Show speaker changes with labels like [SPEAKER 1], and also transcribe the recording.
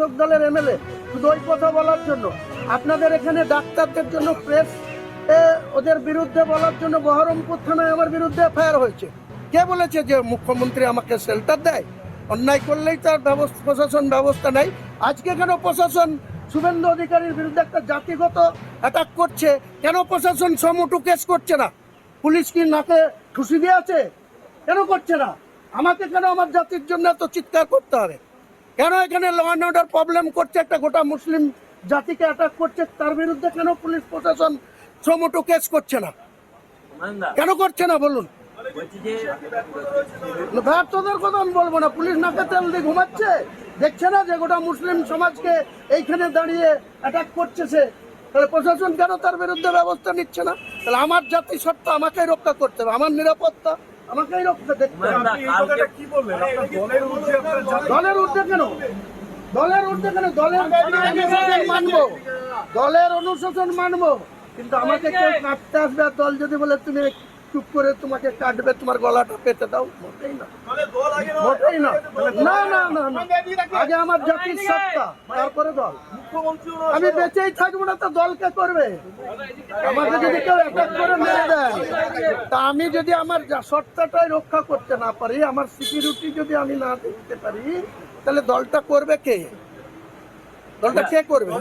[SPEAKER 1] শাসক দলের এমএলএ শুধু ওই কথা বলার জন্য। আপনাদের এখানে ডাক্তারদের জন্য প্রেস ওদের বিরুদ্ধে বলার জন্য বহরমপুর থানায় আমার বিরুদ্ধে এফআইআর হয়েছে। কে বলেছে যে মুখ্যমন্ত্রী আমাকে শেল্টার দেয়? অন্যায় করলেই তার ব্যবস্থা, প্রশাসন ব্যবস্থা নেই। আজকে কেন প্রশাসন শুভেন্দু অধিকারীর বিরুদ্ধে একটা জাতিগত অ্যাটাক করছে? কেন প্রশাসন সমটু কেস করছে না? পুলিশ কি নাকে ঠুসি দিয়ে আছে কেন করছে না? আমাকে কেন আমার জাতির জন্য এত চিৎকার করতে হবে? কেন এখানে ল অ্যান্ড অর্ডার প্রবলেম করছে? একটা গোটা মুসলিম জাতিকে অ্যাটাক করছে তার বিরুদ্ধে কেন পুলিশ প্রশাসন সমটু কেস করছে না? কেন করছে না বলুন? ব্যর্থদের কথা আমি বলব না পুলিশ নাকে তেল দিয়ে ঘুমাচ্ছে। দেখছে না যে গোটা মুসলিম সমাজকে এইখানে দাঁড়িয়ে অ্যাটাক করছে সে? তাহলে প্রশাসন কেন তার বিরুদ্ধে ব্যবস্থা নিচ্ছে না? তাহলে আমার জাতি সত্তা আমাকেই রক্ষা করতে হবে আমার নিরাপত্তা। আমাকেই রক্ষা দেখতে হবে।
[SPEAKER 2] হুমায়ুন দা, কালকে
[SPEAKER 3] কি দলের
[SPEAKER 1] ঊর্ধ্বে কেন? দলের ঊর্ধ্বে কেন? দলের অনুশাসন মানবো। দলের অনুশাসন মানবো। কিন্তু আমাকে কেউ কাটতে আসবে আর দল যদি বলে তুমি চুপ করে তোমাকে কাটবে তোমার গলাটা পেতে দাও। মোটেই না। মোটেই না। না না না না। আগে আমার জাতির সত্তা। তারপরে দল। আমি বেঁচেই থাকব না তো দলকে করবে? আমাকে যদি কেউ অ্যাটাক করে মেরে দেয়। তা আমি যদি আমার সত্তাটাই রক্ষা করতে না পারি আমার সিকিউরিটি যদি আমি না দেখতে পারি তাহলে দলটা করবে কে? দলটা কে করবে?